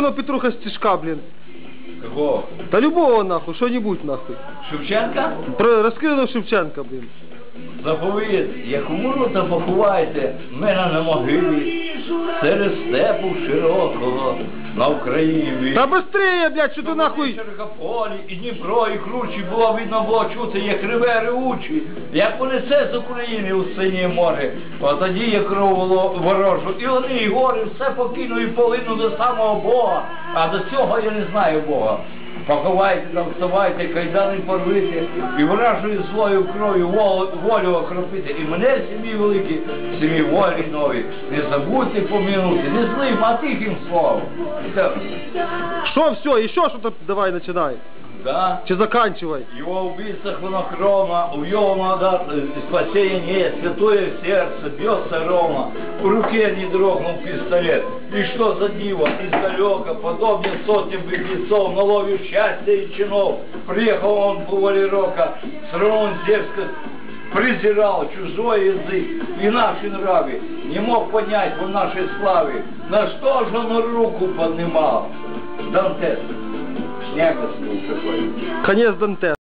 на Петруха стишка, блин. Кого? Да любого нахуй, что-нибудь нахуй. Шевченка? Про розкрив Шевченка, блин. Заповіт, як умрута поховайте мене на могилі, серед степу широкого на Україні. Та быстрее, блядь, що ти нахуй. Чергаполі і Дніпро, і кручі було видно було чути, як реве ревучі, як понесе з України у синє море. А тоді як кров ворожу, і вони, і гори, все покинули і полину до самого Бога. А до цього я не знаю Бога. Поховайте там, вставайте, кайдани порвите, і вражою злою кров'ю волю, волю окропити. І мене сім'ї великі, сім'ї волі нові. Не забудьте помінути, не злим, а тихим словом. Це- Що, все, еще что-то давай, начинай. Да. Чи заканчивай. Его убийца хладнокровно, у его надо спасение, святое сердце, бьется ровно, в руке не дрогнул пистолет. И что за диво, издалека, подобно сотням беглецов, на лове счастья и чинов, приехал он по воле рока, сравнен дерзко презирал чужой язык и наши нравы, не мог понять он нашей славы, на что же он руку поднимал. Дантес, снега был какой. Конец Данте.